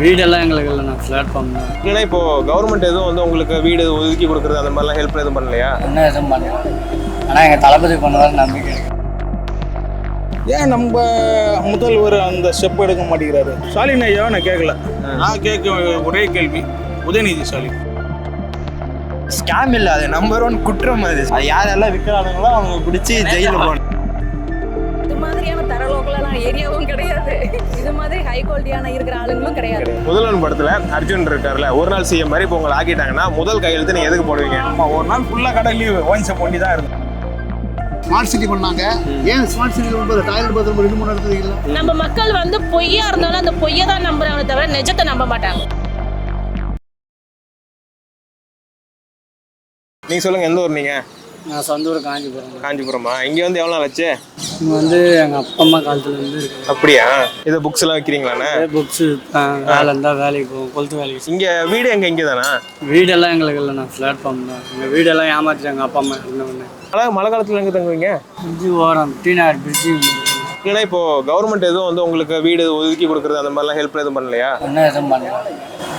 வீடெல்லாம் எங்களுக்கு இல்லைண்ணா பிளாட்ஃபார்ம் தான். இல்லைன்னா இப்போ கவர்மெண்ட் எதுவும் வந்து உங்களுக்கு வீடு ஒதுக்கி கொடுக்குறது அந்த மாதிரிலாம் ஹெல்ப் எதுவும் பண்ணலையா? இன்னும் எதுவும் பண்ணல. ஆனால் எங்கள் தளபதி பண்ணுவார் நம்பிக்கை இருக்கு. ஏன் நம்ம முதல்வர் அந்த ஸ்டெப் எடுக்க மாட்டேங்கிறாரு? ஸ்டாலின் ஐயாவை? நான் கேட்கல நான் கேட்க ஒரே கேள்வி. உதயநிதி ஸ்டாலின். ஸ்கேம் இல்ல அது நம்பர் ஒன் குற்றம் அது. அது யாரெல்லாம் விற்கிறானுங்களோ அவங்க பிடிச்சி ஜெயிலில் போகணும் மாதிரியான தரலோக்கலான ஏரியாவும் கிடையாது. இது மாதிரி ஹை குவாலிட்டியான இருக்கிற ஆளுங்களும் கிடையாது. முதல்வன் படத்துல அர்ஜுன் இருக்கார்ல ஒரு நாள் சிஎம் மாதிரி இப்போ உங்களை ஆக்கிட்டாங்கன்னா முதல் கையெழுத்து நீங்க எதுக்கு போடுவீங்க? ஆமா ஒரு நாள் ஃபுல்லாக கடை லீவு ஷாப் ஒண்டி தான் இருக்கும் ஸ்மார்ட் சிட்டி பண்ணாங்க. ஏன் ஸ்மார்ட் சிட்டி ரொம்ப டாய்லெட் பாத்ரூம் ரெண்டு மூணு இடத்துல இல்லை. நம்ம மக்கள் வந்து பொய்யா இருந்தாலும் அந்த பொய்யை தான் நம்புறாங்க தவிர நிஜத்தை நம்ப மாட்டாங்க. நீங்க சொல்லுங்க எந்த ஊர் நீங்க? நான் சொந்த ஊர் காஞ்சிபுரம். காஞ்சிபுரமா? இங்க வந்து எவ்வளவு நாள் ஆச்சு? இங்க வந்து எங்கள் அப்பா அம்மா காலத்துலேருந்து இருக்கு. அப்படியா? இதை புக்ஸ் எல்லாம் வைக்கிறீங்களாண்ணே புக்ஸு வேலை இருந்தால் வேலைக்கு போவோம் கொளுத்து வேலைக்கு இங்க வீடு எங்க? இங்க தானா? வீடெல்லாம் எங்களுக்கு இல்லைண்ணா பிளாட்ஃபார்ம் தான். எங்கள் வீடெல்லாம் ஏமாற்றிட்டாங்க அப்பா அம்மா இருந்தவொடனே மழை மழை காலத்துல எங்க தங்குவீங்க? பிரிட்ஜு ஓரம் டீனார் பிரிட்ஜு இல்லைன்னா இப்போ கவர்மெண்ட் எதுவும் வந்து உங்களுக்கு வீடு ஒதுக்கி கொடுக்குறது அந்த மாதிரிலாம் ஹெல்ப் எதுவும் பண்ணலையா? இன்னும் எதுவும் பண்ணல.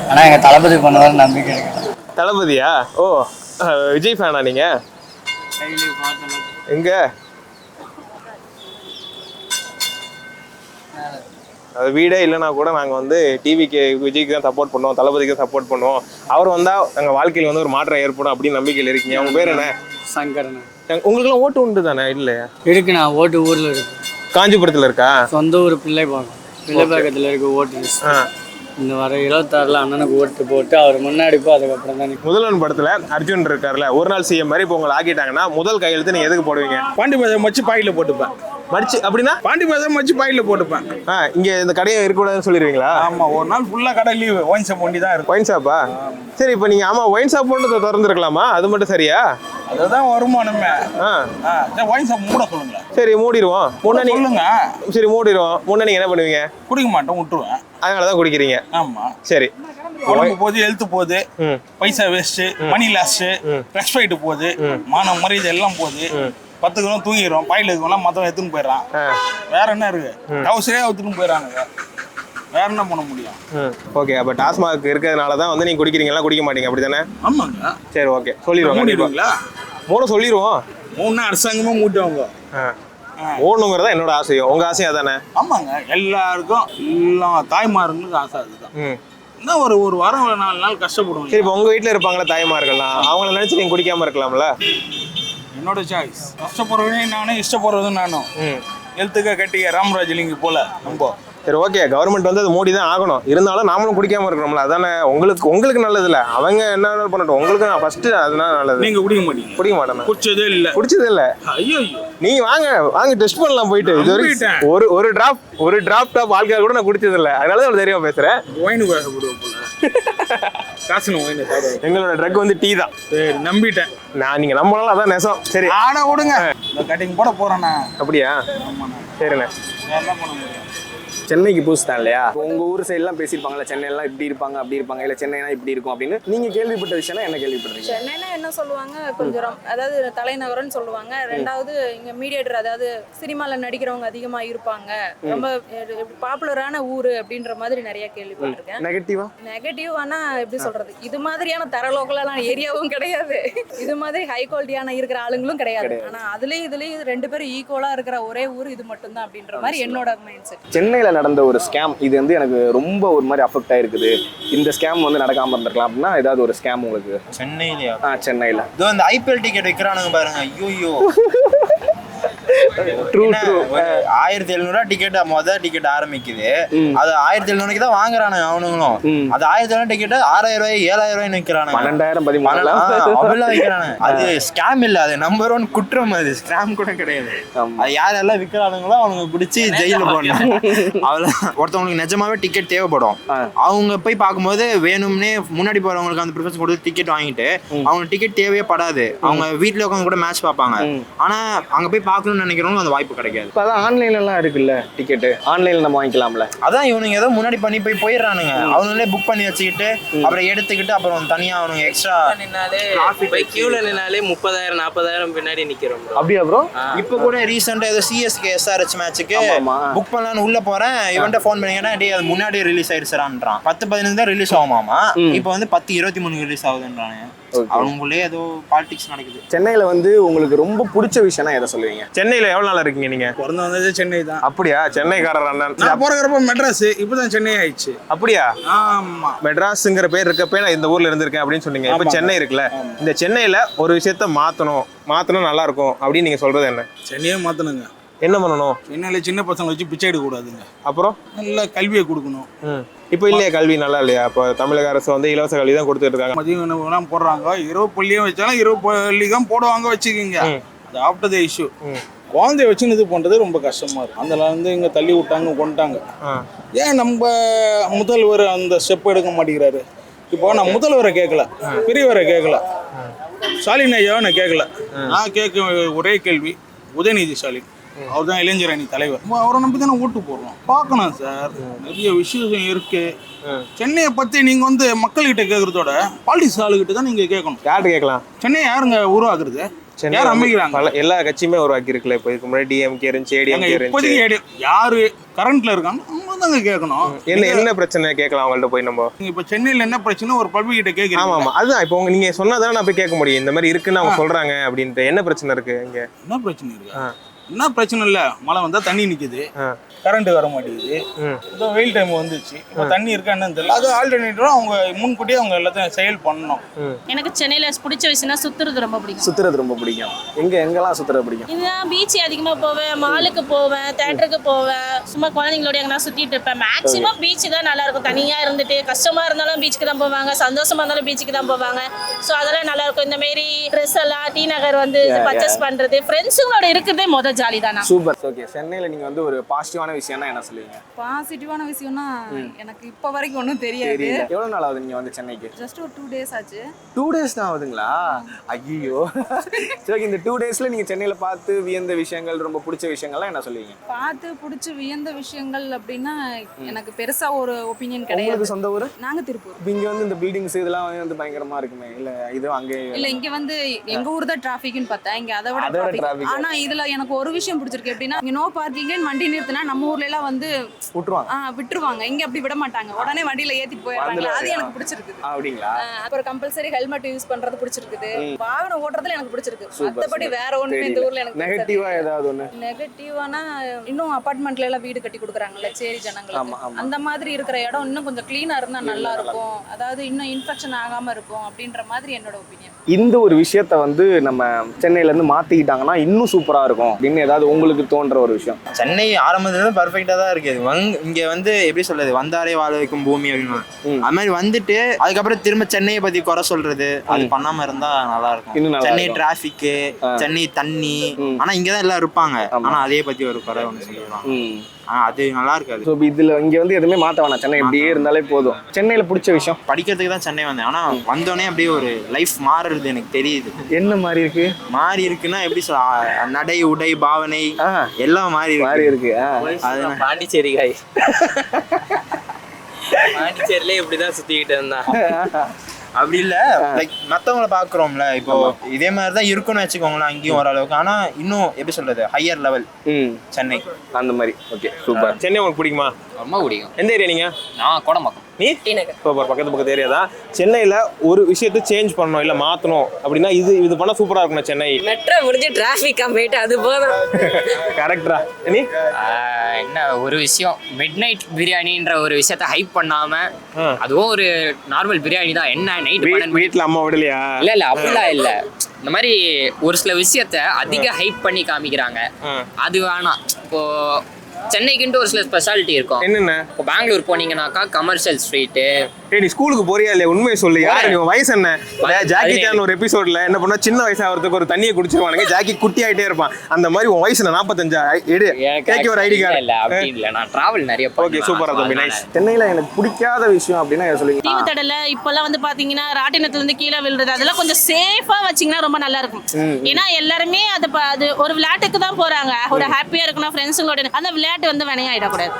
ஆனால் எங்கள் தளபதி பண்ணுவார் நம்பிக்கை இருக்கு. தளபதியா? ஓ விஜய் ஃபேனா நீங்க? கையிலே பார்த்தலாம் எங்க? அது வீடே இல்லைனா கூட நாங்கள் வந்து டிவிக்கு விஜய்க்கு தான் சப்போர்ட் பண்ணுவோம் தளபதிக்கு தான் சப்போர்ட் பண்ணுவோம். அவர் வந்தால் எங்கள் வாழ்க்கையில் வந்து ஒரு மாற்றம் ஏற்படும் அப்படின்னு நம்பிக்கையில் இருக்கீங்க. உங்க பேர் என்ன? எங்க- உங்களுக்குலாம் ஓட்டு உண்டு தானே இல்லையா? இருக்குண்ணா ஓட்டு ஊரில் இருக்கு. காஞ்சிபுரத்தில் இருக்கா? சொந்த ஊர் பிள்ளைப்பாக்கம் பிள்ளைப்பாக்கத்தில் இருக்க ஓட்டு. ஆ. இந்த வர இருபத்தாறுல அண்ணனுக்கு ஓட்டு போட்டு அவர் முன்னாடி போ அதுக்கப்புறம் தான் முதல்வன் படத்தில் அர்ஜுன் இருக்கார்ல ஒரு நாள் சிஎம் மாதிரி இப்போ உங்களை ஆக்கிட்டாங்கன்னா முதல் கையெழுத்து நீங்கள் எதுக்கு போடுவீங்க? பாண்டி பஜார் மச்சு பாயில் போட்டுப்பேன். மடிச்சு அப்படின்னா? பாண்டி பஜார் மச்சு பாயில் போட்டுப்பேன். ஆ இங்கே இந்த கடையை இருக்கக்கூடாதுன்னு சொல்லிடுவீங்களா? ஆமா ஒரு நாள் ஃபுல்லாக கடை லீவு ஒயின் ஷாப் ஒண்டி தான் இருக்கும். ஒயின் ஷாப்பா சரி இப்போ நீங்கள் ஆமாம் ஒயின் ஷாப் ஒன்று திறந்துருக்கலாமா? அது மட்டும் சரியா? அதுதான் வருமானமே. ஆ. ஒயின் ஷாப் மூட சொல்லுங்களேன் சரி மூடிடுவோம். முன்ன சொல்லுங்க. சரி மூடிடுவோம். முன்ன நீங்க என்ன பண்ணுவீங்க? குடிக்க மாட்டேன் விட்டுருவேன். அதனால தான் குடிக்கிறீங்க. ஆமா. சரி. உடம்பு போகுது ஹெல்த் போகுது பைசா வேஸ்ட் மணி லாஸ்ட் ரெஸ்பெக்ட் போகுது மான மரியாதை எல்லாம் போகுது. பத்து கிலோ தூங்கிடுவோம் பாயில் இருக்கவங்களாம் மொத்தம் எடுத்துன்னு போயிடறான். வேற என்ன இருக்கு? டவுசரே எடுத்துன்னு போயிடறானுங்க. வேற என்ன பண்ண முடியும்? ஓகே அப்போ டாஸ்மாக் இருக்கிறதுனால தான் வந்து நீங்கள் குடிக்கிறீங்களா குடிக்க மாட்டீங்க அப்படி தானே ஆமாங்க. சரி ஓகே. சொல்லிடுவோம் கண்டிப்பாக மூடிடுவீங்களா? மூணு சொல்லிடுவோம். மூணு அரசாங்கமா மூட்டவங்க. ஓடணுங்கிறதா என்னோட ஆசையும் உங்கள் ஆசையும் அதானே ஆமாங்க. எல்லாருக்கும் எல்லா தாய்மார்களுக்கும் ஆசை அதுதான். என்ன ஒரு ஒரு வாரம் ஒரு நாலு நாள் கஷ்டப்படுவோம். சரி இப்போ உங்கள் வீட்டில் இருப்பாங்களா தாய்மார்கள்லாம். அவங்கள நினச்சி நீங்கள் குடிக்காமல் இருக்கலாம்ல? என்னோட சாய்ஸ் கஷ்டப்படுறவனே நானும் இஷ்டப்படுறதும் நானும். ம். ஹெல்த்துக்காக கட்டிக்க ராமராஜ் லிங்கு போல நம்ம. சரி ஓகே கவர்மெண்ட் வந்து அது மூடி தான் ஆகணும். இருந்தாலும் நாமளும் குடிக்காம இருக்கணும்ல அதானே? உங்களுக்கு உங்களுக்கு நல்லது இல்ல அவங்க என்ன வேணாலும் பண்ணட்டும். உங்களுக்கு நான் ஃபர்ஸ்ட் அதுதான் நல்லது. நீங்க குடிக்க மாட்டீங்க. குடிக்க மாட்டேன்? குடிச்சதே இல்ல. குடிச்சது இல்ல ஐயோ நீ வாங்க வாங்க டெஸ்ட் பண்ணலாம் போயிட்டு. இது வரைக்கும். ஒரு ஒரு டிராப் ஒரு டிராப் டாப் ஆல்கா கூட நான் குடிச்சது இல்ல அதனால தான் தெரியாம பேசுறேன். ஒயின் எங்களோட ட்ரக் வந்து டீ தான். சரி நம்பிட்டேன். நான் நீங்க நம்பினாலும் அதான் நெசம். சரி. ஆனா விடுங்க. கட்டிங் போட போறேண்ணா. அப்படியா? சரிண்ணே. என்ன பண்ண முடியும்? சென்னைக்கு புதுசு தான் இல்லையா? உங்க ஊர் சைட்லாம் பேசியிருப்பாங்கல்ல சென்னையெல்லாம் இப்படி இருப்பாங்க அப்படி இருப்பாங்க இல்ல சென்னைனா இப்படி இருக்கும் அப்படின்னு. நீங்க கேள்விப்பட்ட விஷயம்னா என்ன கேள்விப்படுறீங்க? சென்னைனா என்ன சொல்லுவாங்க? கொஞ்சம் அதாவது தலைநகரம்னு சொல்லுவாங்க. ரெண்டாவது இங்க மீடியேட்டர் அதாவது சினிமால நடிக்கிறவங்க அதிகமா இருப்பாங்க. ரொம்ப பாப்புலரான ஊரு அப்படின்ற மாதிரி நிறைய கேள்விப்பட்டிருக்கேன். நெகட்டிவா நெகட்டிவ் ஆனா எப்படி சொல்றது? இது மாதிரியான தரலோக்கலான ஏரியாவும் கிடையாது. இது மாதிரி ஹை குவாலிட்டியான இருக்கிற ஆளுங்களும் கிடையாது. ஆனா அதுலயும் இதுலயும் ரெண்டு பேரும் ஈக்குவலா இருக்கிற ஒரே ஊர் இது மட்டும்தான் அப்படின்ற மாதிரி என்னோட மைண்ட் செட் சென்னையில நடந்த ஒரு ஸ்கேம் இது வந்து எனக்கு ரொம்ப ஒரு மாதிரி அஃபெக்ட் ஆயிருக்குது. இந்த ஸ்கேம் வந்து நடக்காம இருந்திருக்கலாம் அப்படின்னா ஏதாவது ஒரு ஸ்கேம் உங்களுக்கு. சென்னையிலயா? ஆ சென்னையில. இதோ இந்த ஐபிஎல் டிக்கெட் விற்கிறானுங்க பாருங்க. ஐயோ ட்ரூ ட்ரூ ஆயிரத்தி எழுநூறுவா டிக்கெட் மொதல் டிக்கெட் ஆரம்பிக்குது. அது ஆயிரத்தி எழுநூறுக்கு தான் வாங்குறானுங்க அவனுங்களும். அது ஆயிரத்தி எழுநூறு டிக்கெட் ஆறாயிரம் ரூபாய் ஏழாயிரம் ரூபாய் விற்கிறானுங்க பன்னெண்டாயிரம் பன்னெண்டு- பதிமூணு அப்படிலாம் அது ஸ்கேம் இல்ல அது நம்பர் ஒன் குற்றம் அது. ஸ்கேம் கூட கிடையாது. ஆமா. அது யாரெல்லாம் விற்கிறானுங்களோ அவங்க பிடிச்சி ஜெயில போடணும். அவ்வளோ ஒருத்தவங்களுக்கு நிஜமாவே டிக்கெட் தேவைப்படும். அவங்க போய் பார்க்கும்போது வேணும்னே முன்னாடி போறவங்களுக்கு அந்த ப்ரிஃபரன்ஸ் கொடுத்து டிக்கெட் வாங்கிட்டு அவங்க டிக்கெட் தேவையே படாது. அவங்க வீட்ல உட்காந்து கூட மேட்ச் பார்ப்பாங்க. ஆனா அங்க போய் பார்க்கணும்னு நினைக்கிற நினைக்கிறவங்க அந்த வாய்ப்பு கிடைக்காது. இப்போ அதான் ஆன்லைன்லலாம் இருக்குல்ல டிக்கெட்டு ஆன்லைனில் நம்ம வாங்கிக்கலாம்ல. அதான் இவனுங்க ஏதோ முன்னாடி பண்ணி போய் போயிடுறானுங்க. அவனுங்களே புக் பண்ணி வச்சுக்கிட்டு அப்புறம் எடுத்துக்கிட்டு அப்புறம் தனியா அவனுங்க எக்ஸ்ட்ரா போய் கியூல நின்னாலே முப்பதாயிரம் நாற்பதாயிரம் பின்னாடி நிக்கிறோம் bro. அப்படியா ப்ரோ இப்போ கூட ரீசெண்டா ஏதோ சிஎஸ்கே எஸ்ஆர்ஹெச் மேட்ச்சுக்கு. புக் பண்ணலான்னு உள்ள போறேன். இவன்ட்ட ஃபோன் பண்ணிங்கன்னா டேய் அது முன்னாடியே ரிலீஸ் ஆயிடுச்சுறான்றான். பத்து பதினஞ்சு தான் ரிலீஸ் ஆகுமாமா? இப்போ வந்து பத்து இருபத்தி மூணு ரிலீஸ் ஆகுதுன்றாங்க அவங்களுக்குள்ளே ஏதோ பாலிடிக்ஸ் நடக்குது. சென்னையில் வந்து உங்களுக்கு ரொம்ப பிடிச்ச விஷயம்னா எதை சொல்லுவீங்க? சென்னையில எவ்வளவு நாள் இருக்கீங்க நீங்க? பிறந்து வந்தது சென்னை தான். அப்படியா? சென்னைக்காரர் அண்ணன். நான் பிறகுறப்ப மெட்ராஸ் இப்போதான் சென்னை ஆயிடுச்சு. அப்படியா? ஆமா. மெட்ராஸ்ங்கிற பேர் இருக்கப்பே நான் இந்த ஊர்ல இருந்திருக்கேன் அப்படின்னு சொன்னீங்க. இப்போ. சென்னை இருக்குல்ல? இந்த சென்னையில ஒரு விஷயத்த மாத்தணும். மாத்தணும் நல்லா இருக்கும் அப்படின்னு நீங்க சொல்றது என்ன? சென்னையே மாத்தணுங்க. என்ன பண்ணணும்? சென்னையில் சின்ன பசங்களை வச்சு பிச்சை எடுக்க கூடாதுங்க அப்புறம்? நல்ல கல்வியை கொடுக்கணும். ம். இப்போ இல்லையா கல்வி நல்லா இல்லையா? இப்போ தமிழக அரசு வந்து இலவச கல்வி தான் கொடுத்துட்டு இருக்காங்க. மதிய உணவுலாம் போடுறாங்க. இரவு பள்ளியும் வச்சாலும் இரவு பள்ளி தான் போடுவாங்க வச்சுக்கோங்க. அது ஆஃப்டர் த இஷ்யூ குழந்தைய வச்சுன்னு இது பண்ணுறது ரொம்ப கஷ்டமா இருக்கு. அதில் வந்து இங்கே தள்ளி விட்டாங்க கொண்டுட்டாங்க. ஏன் நம்ம முதல்வர் அந்த ஸ்டெப் எடுக்க மாட்டேங்கிறாரு? இப்போ நான் முதல்வரை கேட்கல. பெரியவரை கேட்கல. ஸ்டாலின் ஐயாவை நான் கேட்கல. நான் கேட்க ஒரே கேள்வி. உதயநிதி ஸ்டாலின். அவர் தான் இளைஞர் அணி தலைவர். அவரை நம்பி தானே ஓட்டு போடுறோம். பார்க்கணும் சார். நிறைய விஷயம் இருக்கு. சென்னையை பத்தி நீங்க வந்து மக்கள்கிட்ட கேட்கறதோட பாலிடிக்ஸ் ஆளுகிட்ட தான் நீங்க கேட்கணும். யார்கிட்ட கேட்கலாம்? சென்னை யாருங்க உருவாக்குறது? சென்னை அமைக்கிறாங்க? எல்லா கட்சியுமே உருவாக்கி இருக்குல்ல. இப்போ இதுக்கு முன்னாடி டிஎம்கே இருந்துச்சு ஏடிஎம்கே இருந்துச்சு. யாரு கரண்ட்ல இருக்காங்க? அவங்க தாங்க கேட்கணும். என்ன என்ன பிரச்சனை? கேட்கலாம் அவங்கள்ட்ட போய் நம்ம. இப்ப சென்னையில என்ன பிரச்சனை ஒரு பல்வி கிட்ட ஆமா கேட்கறீங்க ஆமா. அதுதான் இப்போ நீங்க சொன்னாதான் நான் போய் கேட்க முடியும். இந்த மாதிரி இருக்குன்னு அவங்க சொல்றாங்க அப்படின்ட்டு. என்ன பிரச்சனை இருக்கு இங்க? என்ன பிரச்சனை இருக்கு. என்ன பிரச்சனை இல்லை? மழை வந்தால் தண்ணி நிற்கிது கரண்ட் வர மாட்டேங்குது. வெயில் டைம் வந்துச்சு. இப்போ தண்ணி இருக்கா என்னன்னு தெரியல. அது ஆல்டர்னேட்டிவா அவங்க முன்கூட்டியே அவங்க எல்லாத்தையும் செயல் பண்ணணும். எனக்கு சென்னையில பிடிச்ச விஷயம்னா சுத்துறது ரொம்ப பிடிக்கும். சுத்துறது ரொம்ப பிடிக்கும். எங்க எங்கெல்லாம் சுத்துறது பிடிக்கும்? இதுதான் பீச் அதிகமா போவேன் மாலுக்கு போவேன் தேட்டருக்கு போவேன். சும்மா குழந்தைங்களோட எங்கன்னா சுத்திட்டு இருப்பேன். மேக்ஸிமம் பீச் தான் நல்லா இருக்கும். தனியா இருந்துட்டு கஷ்டமா இருந்தாலும் பீச்சுக்கு தான் போவாங்க. சந்தோஷமா இருந்தாலும் பீச்சுக்கு தான் போவாங்க. ஸோ அதெல்லாம் நல்லா இருக்கும். இந்த மாரி ட்ரெஸ் எல்லாம் டி நகர் வந்து பர்ச்சேஸ் பண்றது. ஃப்ரெண்ட்ஸுங்களோட இருக்கிறதே முத ஜாலி தானா சூப்பர் ஓகே சென்னையில் நீங்கள் வந்து ஒரு பாசிட்டிவான விஷயம்னா என்ன சொல்லுவீங்க? பாசிட்டிவான விஷயம்னா எனக்கு இப்போ வரைக்கும் ஒன்றும் தெரியாது. தெரியல எவ்வளோ நாள் ஆகுது நீங்கள் வந்து சென்னைக்கு? ஜஸ்ட் ஒரு டூ டேஸ் ஆச்சு. டூ டேஸ் தான் ஆகுதுங்களா? ஐயோ சரி இந்த டூ டேஸில் நீங்கள் சென்னையில் பார்த்து வியந்த விஷயங்கள் ரொம்ப பிடிச்ச விஷயங்கள்லாம் என்ன சொல்லுவீங்க? பார்த்து பிடிச்சி வியந்த விஷயங்கள் அப்படின்னா எனக்கு பெருசா ஒரு ஒப்பீனியன் கிடையாது. சொந்த ஊர்? நாங்க திருப்பூர். இங்கே வந்து இந்த பில்டிங்ஸ் இதெல்லாம் வந்து பயங்கரமா இருக்குமே. இல்லை இதுவும் அங்கே இல்ல இங்க வந்து எங்க ஊர் தான் டிராபிக்னு பார்த்தா இங்க அதை விட. ஆனா இதுல எனக்கு ஒரு விஷயம் பிடிச்சிருக்கு எப்படின்னா இங்க நோ பார்க்கிங் வண்டி நிறுத்தினா நம்ம ஊர்ல எல்லாம் வந்து விட்டுருவாங்க. ஆ, விட்டுருவாங்க. இங்க அப்படி விட மாட்டாங்க. உடனே வண்டியில ஏத்திட்டு போயிடுறாங்க. அது எனக்கு பிடிச்சிருக்குது. ஆ, அப்படிங்களா? அப்புறம் கம்பல்சரி ஹெல்மெட் யூஸ் பண்றது பிடிச்சிருக்குது. வாகனம் ஓட்டுறதுல எனக்கு பிடிச்சிருக்கு. மத்தபடி வேற ஒண்ணுமே இந்த ஊர்ல எனக்கு நெகட்டிவாக ஏதாவது ஒன்று நெகட்டிவானா இன்னும் அபார்ட்மெண்ட்ல எல்லாம் வீடு கட்டி கொடுக்குறாங்கல்ல சேரி ஜனங்களுக்கு. அந்த மாதிரி இருக்கிற இடம் இன்னும் கொஞ்சம் கிளீனா இருந்தா நல்லா இருக்கும். அதாவது இன்னும் இன்ஃபெக்ஷன் ஆகாம இருக்கும் அப்படின்ற மாதிரி என்னோட ஒப்பீனியன் இந்த ஒரு விஷயத்த வந்து நம்ம சென்னையிலேருந்து மாற்றிக்கிட்டாங்கன்னா இன்னும் சூப்பராக இருக்கும் அப்படின்னு ஏதாவது உங்களுக்கு தோன்ற ஒரு விஷயம்? சென்னை ஆரம்பத்துல பர்ஃபெக்டா தான் இருக்கு வங் இங்க வந்து எப்படி சொல்றது வந்தாரே வாழ வைக்கும் பூமி அப்படின்னு. அது மாதிரி வந்துட்டு அதுக்கப்புறம் திரும்ப சென்னையை பத்தி குறை சொல்றது அது பண்ணாம இருந்தா நல்லா இருக்கும் சென்னை. டிராபிக் சென்னை தண்ணி ம். ஆனா இங்கதான் எல்லாம் இருப்பாங்க ஆமா. ஆனா அதே பத்தி ஒரு குறை ஒன்று சொல்லிடுவாங்க ம் ஆனா அது நல்லா இருக்காது ஸோ இதில் இங்கே வந்து எதுவுமே மாற்ற வேணாம். சென்னை இப்படியே இருந்தாலே போதும். சென்னையில் பிடிச்ச விஷயம்? படிக்கிறதுக்கு தான் சென்னை வந்தேன். ஆனா வந்தோடனே அப்படியே ஒரு லைஃப் மாறுறது எனக்கு தெரியுது. என்ன மாதிரி இருக்கு? மாறி இருக்குன்னா எப்படி சொல்ல நடை உடை பாவனை எல்லாம் மாறி மாறி இருக்கு. இருக்கு ஆ அது பாண்டிச்சேரி காய் பாண்டிச்சேரியிலே இப்படிதான் சுத்திக்கிட்டு இருந்தான். அப்படி இல்ல. லைக் மத்தவங்கள பாக்குறோம்ல இப்போ இதே மாதிரி தான் இருக்கும்னு வச்சுக்கோங்களேன் அங்கேயும் ஓரளவுக்கு. ஆனா இன்னும் எப்படி சொல்றது ஹையர் லெவல் ம். சென்னை. அந்த மாதிரி. ஓகே சூப்பர் சென்னை உங்களுக்கு பிடிக்குமா? ரொம்ப பிடிக்கும். எந்த ஏரியா நீங்க? நான் கோடம்பாக்கம். நீ சூப்பர் பக்கத்து பக்கத்து ஏரியா தான். சென்னையில ஒரு விஷயத்தை சேஞ்ச் பண்ணணும் இல்ல மாத்தணும். அப்படின்னா இது இது பண்ணா சூப்பரா இருக்கணும் சென்னை. மெட்ரோ முடிஞ்சு டிராஃபிக் போயிட்டு அது போதும். கரெக்டா நீ? என்ன ஒரு விஷயம். மிட் நைட் பிரியாணின்ற ஒரு விஷயத்த ஹைப் பண்ணாம. அதுவும் ஒரு நார்மல் பிரியாணி தான். என்ன நைட் வீ- பன்னெண்டு வீட்ல அம்மா விடலையா? இல்ல இல்ல அப்படிலாம் இல்ல. இந்த மாதிரி ஒரு சில விஷயத்த அதிக ஹைப் பண்ணி காமிக்கிறாங்க. அது வேணாம். இப்போ சென்னைக்குன்ட்டு ஒரு சில ஸ்பெஷாலிட்டி இருக்கும். என்னென்ன? இப்போ பெங்களூர் போனீங்கன்னாக்கா கமர்ஷியல் ஸ்ட்ரீட்டு ஏய் நீ ஸ்கூலுக்கு போறியா இல்லையா? உண்மையை சொல்லு. யாரு? நீ உன் வயசு என்ன? ஜாக்கி. சான் ஒரு எபிசோட்ல என்ன பண்ணா சின்ன வயசு ஆகிறதுக்கு ஒரு தண்ணியை குடிச்சிருவானுங்க. ஜாக்கி குட்டி ஆயிட்டே இருப்பான். அந்த மாதிரி உன் வயசு என்ன நாற்பத்தஞ்சா எடு. கேக்கு ஒரு ஐடி இல்ல அப்படி கார்டு இல்ல. நான் டிராவல் நிறைய ஓகே சூப்பரா தம்பி நைஸ் சென்னையில எனக்கு பிடிக்காத விஷயம் அப்படின்னா என்ன சொல்லுவீங்க தீவு தடல இப்பெல்லாம் வந்து பாத்தீங்கன்னா ராட்டினத்துல இருந்து கீழே விழுறது அதெல்லாம் கொஞ்சம் சேஃபா வச்சீங்கன்னா ரொம்ப நல்லா இருக்கும். ஏன்னா எல்லாருமே அது அது ஒரு விளையாட்டுக்கு தான் போறாங்க. ஒரு ஹாப்பியா இருக்கணும் ஃப்ரெண்ட்ஸுங்களோட அந்த விளையாட்டு வந்து வினையாயிடக்கூடாது.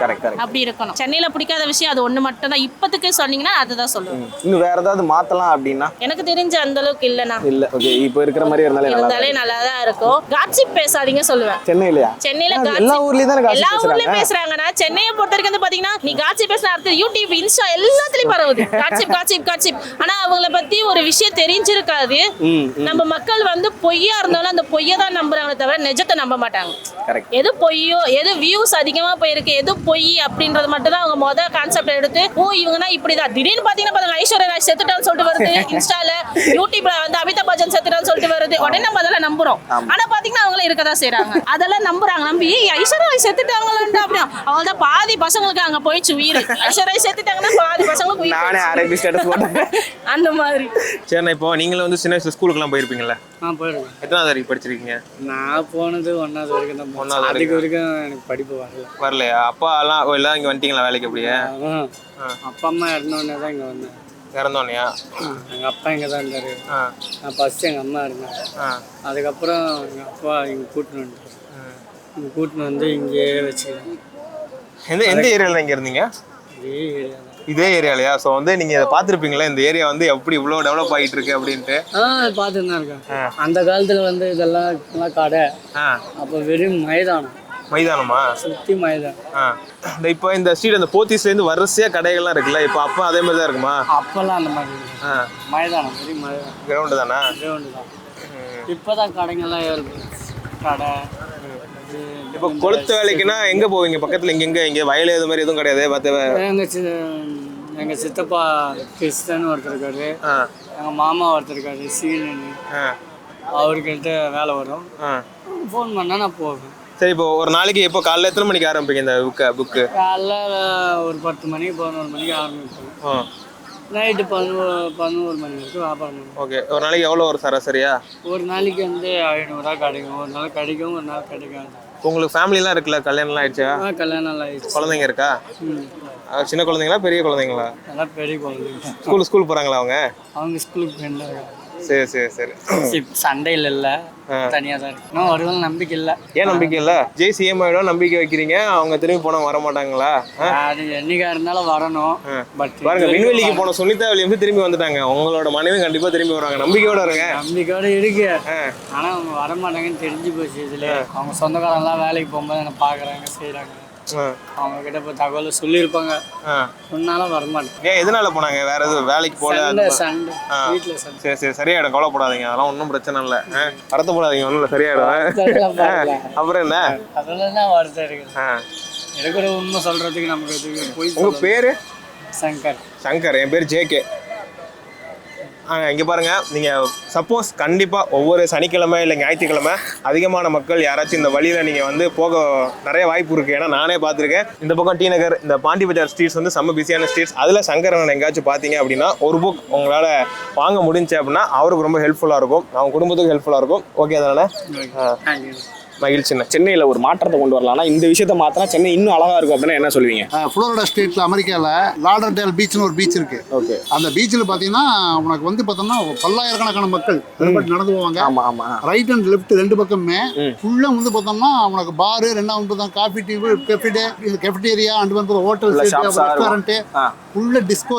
அப்படி இருக்கணும். சென்னையில பிடிக்காத விஷயம் அது ஒண்ணு மட்டும் தான் இப்போதைக்கு சொன்னீங்கன்னா அதுதான் சொல்லுவேன். இன்னும் வேற ஏதாவது மாத்தலாம் அப்படின்னா? எனக்கு தெரிஞ்ச அந்த அளவுக்கு இல்லைண்ணா. இல்ல ஓகே இப்போ இருக்கிற மாதிரி இருந்தாலே இருந்தாலே நல்லா தான் இருக்கும். காட்சிப் பேசாதீங்க சொல்லுவேன். சென்னையிலயா? சென்னையில எல்லா ஊர்லயும் தானே எல்லா ஊர்லயும் பேசுறாங்க. பேசுறாங்கன்னா சென்னையை பொறுத்த வரைக்கும் வந்து பாத்தீங்கன்னா நீ காட்சி பேசின அடுத்து யூடியூப் இன்ஸ்டா எல்லாத்துலயும் பரவுது. காட்சிப் காட்சிப் காட்சிப் ஆனா அவங்கள பத்தி ஒரு விஷயம் தெரிஞ்சிருக்காது. நம்ம மக்கள் வந்து பொய்யா இருந்தாலும் அந்த பொய்யை தான் நம்புறாங்களே தவிர நிஜத்தை நம்ப மாட்டாங்க. எது பொய்யோ எது வியூஸ் அதிகமா போயிருக்கு. எது பொய் அப்படின்றது மட்டும் தான் அவங்க மொதல் கான்செப்ட் எடுத்து ஓ இவங்கன்னா இப்படிதான். திடீர்னு பாத்தீங்கன்னா பாருங்க ஐஸ்வர்யா ராய் செத்துட்டான்னு சொல்லிட்டு வருது இன்ஸ்டால. யூடியூப்ல வந்து அமிதாப் பச்சன் செத்துட்டான்னு சொல்லிட்டு வருது. உடனே நம்ம அதெல்லாம் நம்புறோம். ஆனா பாத்தீங்கன்னா அவங்களும் இருக்கதான் செய்றாங்க. அதெல்லாம் நம்புறாங்க. நம்பி "ஏய், ஐஸ்வர்யா ராய் செத்துட்டாங்களாண்டா அப்படியா அவங்க தான் பாதி பசங்களுக்கு அங்க போயிடுச்சு உயிர். ஐஸ்வர்யா ராய் செத்துட்டாங்கன்னா பாதி பசங்களுக்கு உயிர் நானே போயிடுச்சு. அரபி ஸ்டேட்டஸ் போட்டேன். அந்த மாதிரி. சரிண்ணா இப்போ நீங்களும் வந்து சின்ன வயசு ஸ்கூலுக்குலாம் போயிருப்பீங்கல்ல? ஆ போயிடுவேன் எத்தனாவது வரைக்கும் படிச்சிருக்கீங்க? நான் போனது ஒன்றாவது வரைக்கும் தான் அதுக்கு வரைக்கும் எனக்கு படிப்பு வரலையா? அப்பா எல்லாம் ஓ, எல்லாம் இங்க வந்துட்டீங்களா வேலைக்கு அப்படியே? அப்பா அம்மா இறந்தோடனே தான் இங்கே வந்தேன். இறந்தோனையா எங்கள் அப்பா இங்கே தான் இருந்தார். ஆ. நான் ஃபஸ்ட்டு எங்கள் அம்மா இருந்தேன். ஆ. அதுக்கப்புறம் எங்கள் அப்பா இங்கே கூட்டின்னு வந்துட்டார். இங்கே கூட்டின்னு வந்து இங்கேயே வச்சுக்கிறேன் எந்த எந்த ஏரியாவில் இங்கே இருந்தீங்க? இதே ஏரியா தான். இதே ஏரியாலையா? ஸோ வந்து நீங்கள் இதை பார்த்துருப்பீங்களா? இந்த ஏரியா வந்து எப்படி இவ்வளோ டெவலப் ஆகிட்டு இருக்கு அப்படின்ட்டு? ஆ பார்த்துட்டு தான் இருக்கேன். அந்த காலத்தில் வந்து இதெல்லாம் இதெல்லாம் கடை. ஆ. அப்போ வெறும் மைதானம். மைதானமா? சுற்றி மைதானம். ஆ. இந்த இப்போ இந்த ஸ்ட்ரீட் அந்த போத்தீஸ்லேருந்து வரிசையாக கடைகள்லாம் இருக்குல்ல இப்போ அப்போ அதே மாதிரி தான் இருக்குமா? அப்போல்லாம் அந்த மாதிரி. ஆ. மைதானம் வெறும் மைதானம். கிரவுண்டு தானா? கிரவுண்டு தான். இப்போ தான் கடைங்கெல்லாம் ஏறுது. கடை இப்போ கொளுத்து வேலைக்குன்னா எங்கே போவீங்க? பக்கத்தில் இங்கே எங்கே இங்கே வயல் இது மாதிரி எதுவும் கிடையாது மற்ற எங்கள் சி எங்கள் சித்தப்பா கிறிஸ்டன் ஒருத்தர் இருக்காரு. ஆ. எங்கள் மாமா ஒருத்தர் இருக்காரு ஆ. அவர்கிட்ட வேலை வரும். ஃபோன் பண்ணால் நான் போவேன். சரி இப்போ ஒரு நாளைக்கு எப்போ காலைல எத்தனை மணிக்கு ஆரம்பிப்பீங்க இந்த புக்கை புக்கு காலைல ஒரு பத்து மணி பதினோரு மணிக்கு ஆரம்பிப்போம். நைட்டு பதினோரு பதினோரு மணி வரைக்கும் வியாபாரம் பண்ணுவோம். ஓகே ஒரு நாளைக்கு எவ்வளோ ஒரு சராசரியா ஒரு நாளைக்கு வந்து ஐநூறுரூவா கிடைக்கும். ஒரு நாள் கிடைக்கும் ஒரு நாள் கிடைக்காது. உங்களுக்கு ஃபேமிலிலாம் இருக்குல்ல? கல்யாணம்லாம் ஆயிடுச்சா? கல்யாணம் ஆயிடுச்சு. குழந்தைங்க இருக்கா? சின்ன குழந்தைங்களா பெரிய குழந்தைங்களா? அதெல்லாம் பெரிய குழந்தைங்க. ஸ்கூல் ஸ்கூல் போகிறாங்களா அவங்க? அவங்க ஸ்கூலுக்கு சரி சரி. சரி சண்டையில் இல்லை. தனியாக தான் இருக்கு. இன்னும் வருவாங்க நம்பிக்கை இல்லை. ஏன் நம்பிக்கை இல்லை? ஜெய் சிஎம் ஆகிடும் நம்பிக்கை வைக்கிறீங்க. அவங்க திரும்பி போனால் வர மாட்டாங்களா? அது என்னைக்கா இருந்தாலும் வரணும். பட் பாருங்க விண்வெளிக்கு போன சுனிதா வெளியே திரும்பி வந்துட்டாங்க. உங்களோட மனைவி கண்டிப்பா திரும்பி வருவாங்க. நம்பிக்கையோட இருங்க. நம்பிக்கையோட இருக்கு. ஆனா அவங்க வர மாட்டாங்கன்னு தெரிஞ்சு போச்சு இதுல. அவங்க சொந்தக்காரங்களாம் வேலைக்கு போகும்போது என்ன பாக்குறாங்க செய்றாங்க. ஆ. அவங்க கிட்ட இப்போ தகவல் சொல்லியிருப்பாங்க. சொன்னாலும் வரமாட்டேன். ஏன் எதனால போனாங்க? வேற எதுவும் வேலைக்கு போல சண்டை. வீட்டுல சரி சரி சரியாயிடும். கவலைப்படாதீங்க. அதெல்லாம் ஒன்றும் பிரச்சனை இல்லை. வருத்தப்படாதீங்க. ஒன்றும் இல்லை சரியாயிடும். அப்புறம் என்ன? அதெல்லாம் தான் வருத்தம் இருக்குது? ஆ. இருக்கிற உண்மை சொல்றதுக்கு நமக்கு போய் உங்க பேரு? சங்கர். சங்கர். என் பேர் ஜேகே இங்கே பாருங்க. நீங்கள் சப்போஸ் கண்டிப்பாக ஒவ்வொரு சனிக்கிழமை இல்லை ஞாயிற்றுக்கிழமை அதிகமான மக்கள் யாராச்சும் இந்த வழியில் நீங்கள் வந்து போக நிறைய வாய்ப்பு இருக்குது ஏன்னா நானே பார்த்துருக்கேன். இந்த பக்கம் டி நகர் இந்த பாண்டி பஜார் ஸ்ட்ரீட்ஸ் வந்து செம்ம பிஸியான ஸ்ட்ரீட்ஸ் அதில் சங்கரன் எங்கேயாச்சும் பார்த்தீங்க அப்படின்னா ஒரு புக் உங்களால் வாங்க முடிஞ்சு அப்படின்னா அவருக்கு ரொம்ப ஹெல்ப்ஃபுல்லாக இருக்கும். அவங்க குடும்பத்துக்கு ஹெல்ப்ஃபுல்லாக இருக்கும். ஓகே அதனால மகிழ்ச்சிண்ணே சென்னையில ஒரு மாற்றத்தை கொண்டு வரலாம்னா இந்த விஷயத்த மாத்தினா சென்னை இன்னும் அழகா இருக்கும் அப்படின்னா என்ன சொல்லுவீங்க? ஃப்ளோரிடா ஸ்டேட்ல அமெரிக்காவில் லாடர்டேல் பீச்னு ஒரு பீச் இருக்கு. ஓகே. அந்த பீச்சில் பார்த்தீங்கன்னா உனக்கு வந்து பார்த்தோம்னா பல்லாயிரக்கணக்கான மக்கள் நடந்து போவாங்க. ஆமா ஆமா. ரைட் அண்ட் லெஃப்ட் ரெண்டு பக்கமே. ஃபுல்லாக வந்து பார்த்தோம்னா உனக்கு பாரு ரெண்டாவது பார்த்தா காஃபி டீ கெஃபிடே கெஃபிடேரியா அண்ட் வந்து ஹோட்டல். ரெஸ்டாரண்ட்டு. ஃபுல்ல டிஸ்கோ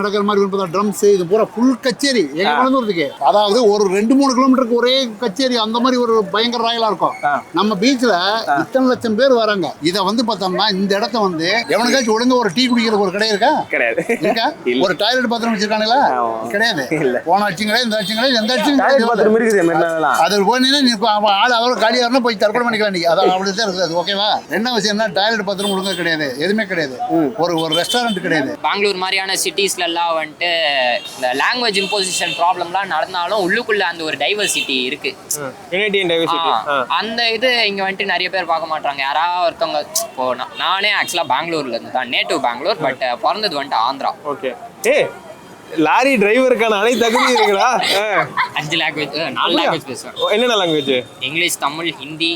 நடக்கிற மாதிரி வந்து பார்த்தா ட்ரம்ஸ் இது பூரா ஃபுல் கச்சேரி. எங்க இருக்கு அதாவது ஒரு ரெண்டு மூணு கிலோமீட்டருக்கு ஒரே கச்சேரி. அந்த மாதிரி ஒரு பயங்கர ராயலா இருக்கும். நம்ம பீச்ல இத்தனை லட்சம் பேர் வராங்க. இத வந்து பார்த்தோம்னா இந்த இடத்த வந்து எவனுக்காச்சும் ஒழுங்கா ஒரு டீ குடிக்கிற ஒரு கடை இருக்கா? கிடையாது. இருக்கா? ஒரு டாய்லெட் பாத்ரூம் வச்சிருக்கானுங்களா? கிடையாது. போன ஆச்சுங்களே இந்த ஆச்சுங்களே எந்த மெரினாலாம் அது போனீங்கன்னா நீ ஆள் அவரும் காலியாருன்னா போய் தற்கொலை பண்ணிக்கலாம் நீ. அதான் அப்படி தான் இருக்குது. அது ஓகேவா என்ன விஷயம் என்ன டாய்லெட் பாத்ரூம் ஒழுங்கா கிடையாது. எதுவுமே கிடையாது. ஒரு ஒரு ரெஸ்டாரண்ட் கிடையாது. பெங்களூர் மாதிரியான சிட்டிஸ்ல எல்லாம் வந்துட்டு இந்த லாங்குவேஜ் இம்போசிஷன் ப்ராப்ளம்லாம் நடந்தாலும் உள்ளுக்குள்ள அந்த ஒரு டைவர்சிட்டி இருக்கு. அந்த அந்த இது இங்கே வந்துட்டு நிறைய பேர் பார்க்க மாட்டாங்க யாராவது ஒருத்தவங்க இப்போ நான்- ஆக்சுவலாக பெங்களூர்ல இருந்து தான். நேட்டிவ் பெங்களூர் பட் பிறந்தது வந்துட்டு ஆந்திரா. ஓகே ஏ லாரி டிரைவருக்கான அனைத்து தகுதி இருக்குடா. அஞ்சு லாங்குவேஜ் நாலு லாங்குவேஜ் பேசுவேன். என்னென்ன லாங்குவேஜ் இங்கிலீஷ் தமிழ் ஹிந்தி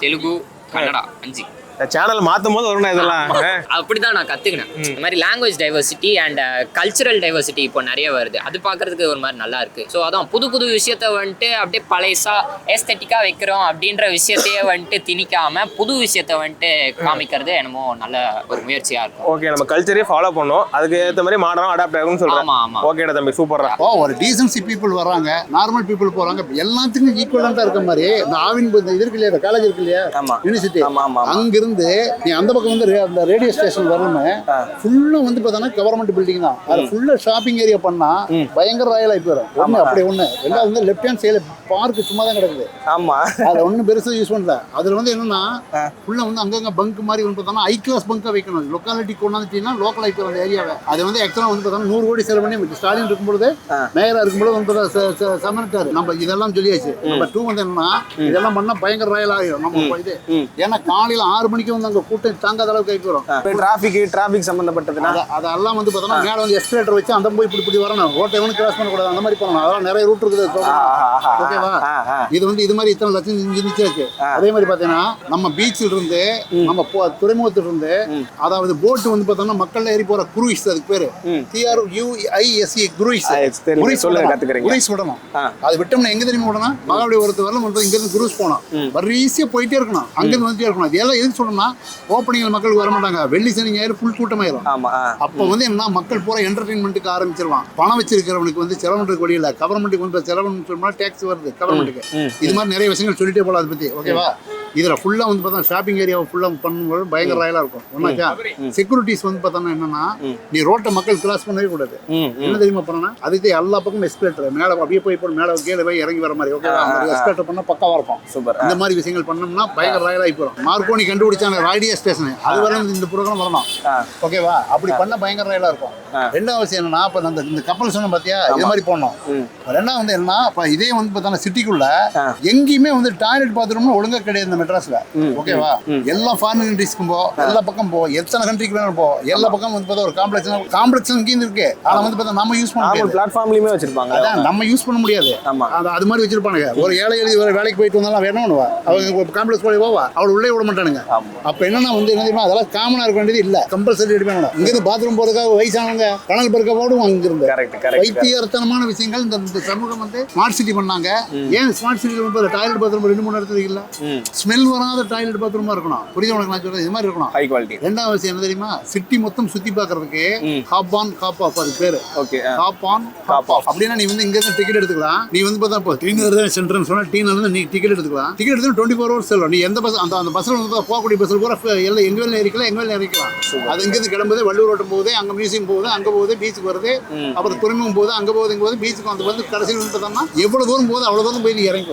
தெலுங்கு கன்னடா அஞ்சு. சேனல் மாத்தும் போது வரணும் இதெல்லாம். ஆ. அப்படிதான் நான் கத்துக்கினேன். இந்த மாதிரி language diversity and cultural diversity இப்போ நிறைய வருது. அது பார்க்கறதுக்கு ஒரு மாதிரி நல்லா இருக்கு. ஸோ அதான் புது புது விஷயத்த வந்துட்டு அப்படியே பழைசா ஏஸ்தட்டிக்கா வைக்கிறோம் அப்படின்ற விஷயத்தையே வந்துட்டு திணிக்காம புது விஷயத்த வந்துட்டு காமிக்கிறது என்னமோ நல்ல ஒரு முயற்சியா இருக்கும். ஓகே நம்ம கல்ச்சரே ஃபாலோ பண்ணோம். அதுக்கு ஏற்ற மாதிரி மாடர்னா அடாப்ட் ஆகும்னு சொல்றேன். ஆமா ஆமா. ஓகேடா தம்பி சூப்பர்ரா ஓ ஒரு டீசன்சி பீப்புள் வராங்க நார்மல் பீப்புள் போறாங்க எல்லாத்துக்கும் ஈக்குவலண்டா இருக்க மாதிரி இந்த ஆவின் இந்த இது இருக்கு இல்லையா காலேஜ் இருக்கு இல்லையா. யூனிவர்சிட்டி ஆமா, ஆமா, ஆமா. அங்கிருந்து நீ அந்த பக்கம் வந்து அந்த ரேடியோ ஸ்டேஷன் வரணுமே ஃபுல்லா வந்து பார்த்தோன்னா கவர்மெண்ட் பில்டிங் தான். அது ஃபுல்லா ஷாப்பிங் ஏரியா பண்ணா பயங்கர ராயல் ஆகி போயிடும். ஒண்ணு அப்படி ஒண்ணு. ரெண்டாவது வந்து லெஃப்ட் ஹேண்ட் சைடுல பார்க் சும்மா தான் கிடக்குது. ஆமா. அதை ஒன்றும் பெருசாக யூஸ் பண்ணல. அதில் வந்து என்னன்னா ஃபுல்லாக வந்து அங்கங்க பங்க் மாதிரி வந்து பார்த்தோம்னா ஐ கிளாஸ் பங்காக வைக்கணும். லொக்காலிட்டி கொண்டாந்துட்டீங்கன்னா லோக்கல் ஐக்கியம் அந்த ஏரியாவை அது வந்து ஆக்சுவலாக வந்து பார்த்தோம்னா நூறு கோடி செலவு பண்ணி ஸ்டாலின் இருக்கும்பொழுது மேயராக இருக்கும்போது வந்து பார்த்தா சமனிட்டாரு நம்ம இதெல்லாம் சொல்லியாச்சு. நம்ம டூ வந்து என்னன்னா இதெல்லாம் பண்ணால் பயங்கர ராயல் ஆகிடும் நம்ம இது ஏன்னா காலையில் ஆறு மணிக்கு வந்து அங்கே கூட்டம் தாங்காத அளவுக்கு ஆகி வரும். இப்போ டிராஃபிக் டிராஃபிக் சம்பந்தப்பட்டதுன்னா? அத- அதெல்லாம் வந்து பார்த்தோம்னா மேலே வந்து எஸ்கலேட்டர் வச்சு அந்த போய் இப்படி இப்படி வரணும். ரோட்டை எவனும் கிராஸ் பண்ணக்கூடாது. அந்த மாதிரி பண்ணணும். அதெல்லாம் நிறைய ரூட் இருக்குது. ஓகேவா. இது வந்து இது மாதிரி இத்தனை லட்சம் இருந்துச்சு அதே மாதிரி பார்த்தீங்கன்னா நம்ம பீச்சில் இருந்து நம்ம துறைமுகத்துல இருந்து அதாவது போட் வந்து பார்த்தோம்னா மக்கள் ஏறி போற குரூஸ் அதுக்கு பேரு. T R U I S E cruise. சொல்லுங்க, கத்துக்கிறீங்க. குரூஸ் விடணும். அது விட்டோம்னா எங்க தெரியுமா விடணும்? மகாபலிபுரத்து வரல வந்து இங்க இருந்து குரூஸ் போனோம் வரிசையா போயிட்டே இருக்கணும். அங்கிருந்து வந்துட்டே இருக்கணும். இதெல்லாம் எதுக்கு சொல்லணும்னா ஓப்பனிங்ல மக்களுக்கு வர மாட்டாங்க வெள்ளி சனி ஞாயிறு ஃபுல் கூட்டமாயிரும். ஆமா ஆ. அப்போ வந்து என்ன மக்கள் பூரா என்டர்டைன்மெண்ட்டுக்கு ஆரம்பிச்சிருவான் பணம் வச்சிருக்கிறவனுக்கு வந்து செலவனுக்கு வழி இல்லை. கவர்மெண்ட்டுக்கு வந்து செலவுன்னு சொன்னா டேக்ஸ் வருது கவர்மெண்ட்டுக்கு இது மாதிரி நிறைய விஷயங்கள் சொல்லிட்டே போகலாம் அதை பத்தி. ஓகேவா இதுல ஃபுல்லா வந்து பார்த்தா ஷாப்பிங் ஏரியாவை ஃபுல்லா பண்ணும்போது பயங்கர ராயலா இருக்கும். ஒன்னாச்சா செக்யூரிட்டிஸ் வந்து பார்த்தோம்னா என்னன்னா நீ ரோட்டை மக்கள் கிராஸ் பண்ணவே கூடாது. என்ன தெரியுமா பண்ணனா அதுக்கு எல்லா பக்கமும் எஸ்கலேட்டர் மேல அப்படியே போய் போய் மேல கீழே போய் இறங்கி வர மாதிரி ஓகேவா எஸ்கலேட்டர் பண்ணா பக்காவா இருக்கும். சூப்பர். இந்த மாதிரி விஷயங்கள் பண்ணோம்னா பயங்கர ராயல் ஆகி போகிறோம் மார்க்கோனி கண்டுபிடிச்சாங்க ராடியோ ஸ்டேஷன். அது வரை இந்த ப்ரோக்ராம் வரணும். ஓகேவா அப்படி பண்ண பயங்கர ராயலா இருக்கும். ரெண்டாவது விஷயம் என்னன்னா இப்போ அந்த இந்த கப்பல் சொன்ன பார்த்தியா இது மாதிரி போடணும். ரெண்டாவது வந்து என்னன்னா இப்போ இதே வந்து பார்த்தா சிட்டிக்குள்ள எங்கேயுமே வந்து டாய்லெட் பாத்ரூம்னு ஒழுங்கா கிடையாது மெட்ராஸ்ல. ஓகேவா எல்லா ஃபாரின் கண்ட்ரிஸ்க்கும் போ எல்லா பக்கம் போ எத்தனை கண்ட்ரிக்கு வேணும் போ எல்லா பக்கம் வந்து பார்த்தா ஒரு காம்ப்ளெக்ஸ் காம்ப்ளெக்ஸ் இங்கேயும் இருக்கு. ஆனா வந்து பார்த்தா நம்ம யூஸ் பண்ண முடியாது. பிளாட்ஃபார்ம்லயுமே வச்சிருப்பாங்க. அதான் நம்ம யூஸ் பண்ண முடியாது. ஆமா. அது மாதிரி வச்சிருப்பானுங்க. ஒரு ஏழை எழுதி ஒரு வேலைக்கு போயிட்டு வந்தாலும் வேணும் பண்ணுவா அவங்க காம்ப்ளெக்ஸ் போய் போவா. அவள் உள்ளே விட மாட்டானுங்க. அப்ப என்னன்னா வந்து என்ன தெரியுமா? அதெல்லாம் காமனா இருக்க வேண்டியது இல்ல. கம்பல்சரி ரெடி பண்ணணும் இங்க இருந்து பாத்ரூம் போறதுக்காக வயசானவங்க கணல் பெருக்க போடுவோம் இங்க இருந்து வைத்தியர்த்தனமான விஷயங்கள் இந்த சமூகம் வந்து ஸ்மார்ட் சிட்டி பண்ணாங்க. ஏன் ஸ்மார்ட் வந்து டாய்லெட் பாத்ரூம் ரெண்டு மூணு இடத்துல இல்ல? ஸ்மெல் வராத டாய்லெட் பாத்ரூமா இருக்கணும். புரியுது உனக்கு நான் சொல்றது? இது மாதிரி இருக்கணும். ஹை குவாலிட்டி ரெண்டாவது விஷயம் என்ன தெரியுமா? சிட்டி மொத்தம் சுத்தி பார்க்கறதுக்கு ஹாப் ஆன் காப் ஆஃப் அது பேரு. Okay cop on cop off அப்படின்னா நீ வந்து இங்க இருந்து டிக்கெட் எடுத்துக்கலாம். நீ வந்து பார்த்தா இப்போ டீனர் தான் சென்டர்னு சொன்னா டீனர் இருந்து நீ டிக்கெட் எடுத்துக்கலாம். டிக்கெட் எடுத்து டுவெண்ட்டி ஃபோர் ஹவர்ஸ் செல்லும். நீ எந்த பஸ் அந்த அந்த பஸ்ஸில் வந்து போகக்கூடிய பஸ்ஸில் கூட எல்லாம் எங்க வேலை ஏறிக்கலாம் எங்க வேலை இறக்கலாம் அது இங்கிருந்து கிளம்புது வள்ளூர் ரோட்டம் போகுது அங்க மியூசியம் போகுது அங்க போகுது பீச்சுக்கு வருது. அப்புறம் துறைமுகம் போகுது அங்க போகுது இங்க போகுது பீச்சுக்கு வந்து வந்து கடைசியில் வந்து பார்த்தோம்னா எவ்வளவு தூரம் போகுது அவ்வளவு தூரம் போய் நீ இறங்கிக்கலாம்.